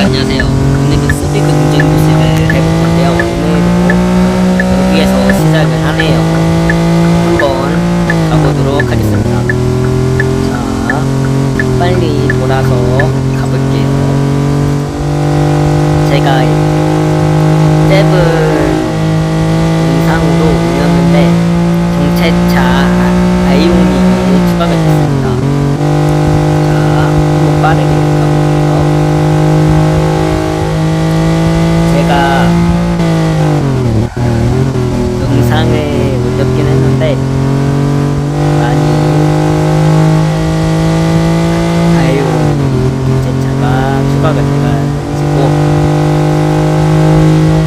안녕하세요. 영상을 올렸긴 했는데 많이 아이오닉 제 차가 추가가 돼가지고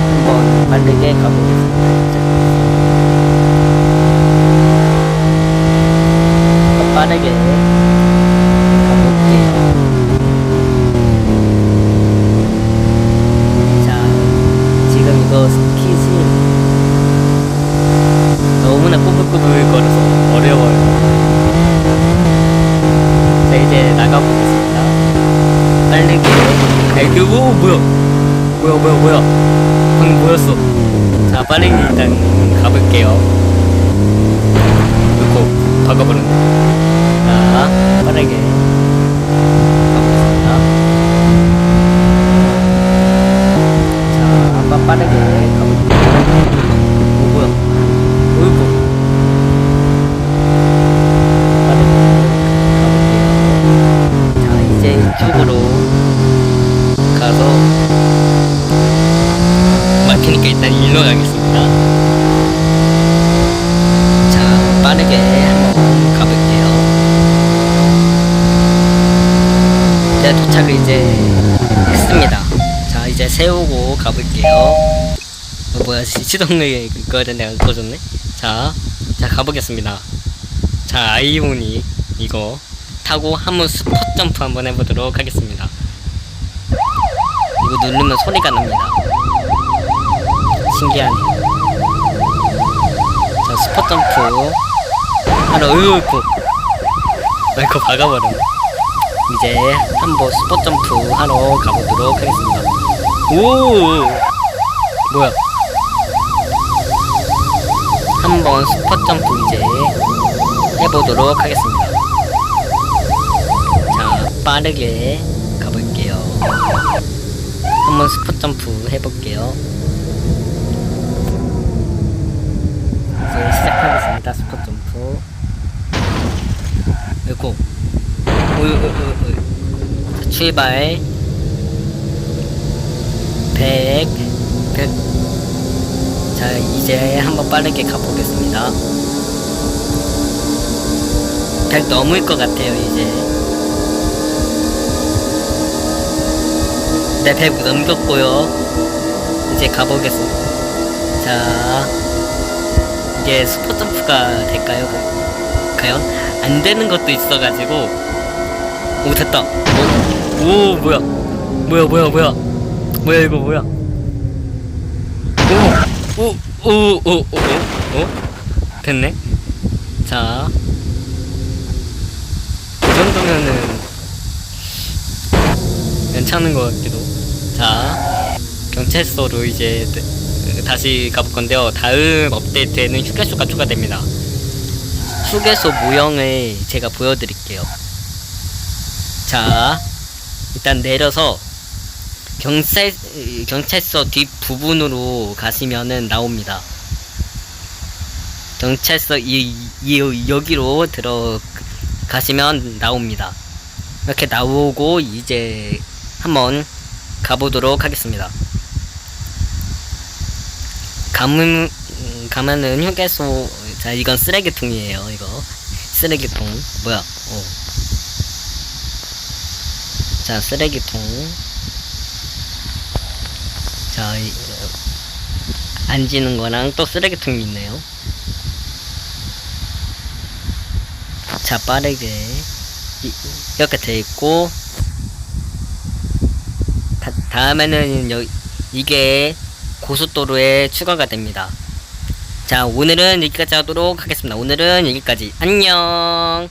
한번 빠르게 가보겠습니다. 진짜. 빠르게. 자, 지금 이거 스킷이 너무나 꼬불꼬불 거려서 어려워요. 자, 이제 나가보겠습니다. 빠르게. 아이, 그, 오, 뭐야? 뭐야, 뭐야, 뭐야? 방금 뭐였어? 자, 빠르게 일단 가볼게요. 도착을 이제 했습니다. 자, 이제 세우고 가볼게요. 어, 뭐야, 시- 시동을 그거를 내가 꺼줬네? 자, 자, 가보겠습니다. 자, 아이오닉 이거 타고 한번 스포 점프 한번 해보도록 하겠습니다. 이거 누르면 소리가 납니다. 신기하네. 자, 스포 점프 하러, 으이구. 아이고, 박아버렸네. 이제 한번 스포 점프 하러 가보도록 하겠습니다. 오! 뭐야? 한번 스포 점프 이제 해보도록 하겠습니다. 자, 빠르게 가볼게요. 한번 스포 점프 해볼게요. 이제 시작하겠습니다. 스포 점프. 그리고 어이. 자, 출발 100 100 자, 이제 한번 빠르게 가보겠습니다. 100 넘을 것 같아요, 이제. 네, 100 넘겼고요. 이제 가보겠습니다. 자, 이게 스포 점프가 될까요? 과연? 안 되는 것도 있어가지고. 오, 됐다. 오, 오 뭐야. 뭐야, 뭐야, 뭐야. 뭐야, 이거 뭐야. 오, 오, 오, 오, 오? 됐네. 자. 이 정도면은 괜찮은 것 같기도. 자, 경찰서로 이제 드- 다시 가볼 건데요. 다음 업데이트에는 휴게소가 추가됩니다. 휴게소 모형을 제가 보여드릴게요. 자, 일단 내려서 경찰 경찰서 뒷 부분으로 가시면은 나옵니다. 경찰서 이, 이 여기로 들어가시면 나옵니다. 이렇게 나오고 이제 한번 가보도록 하겠습니다. 가면 음, 가면은 휴게소 자 이건 쓰레기통이에요. 이거 쓰레기통 뭐야? 어. 자 쓰레기통 자 앉는 거랑 또 쓰레기통이 있네요. 자 빠르게 이, 이렇게 돼 있고 다, 다음에는 여, 이게 고속도로에 추가가 됩니다. 자 오늘은 여기까지 하도록 하겠습니다. 오늘은 여기까지 안녕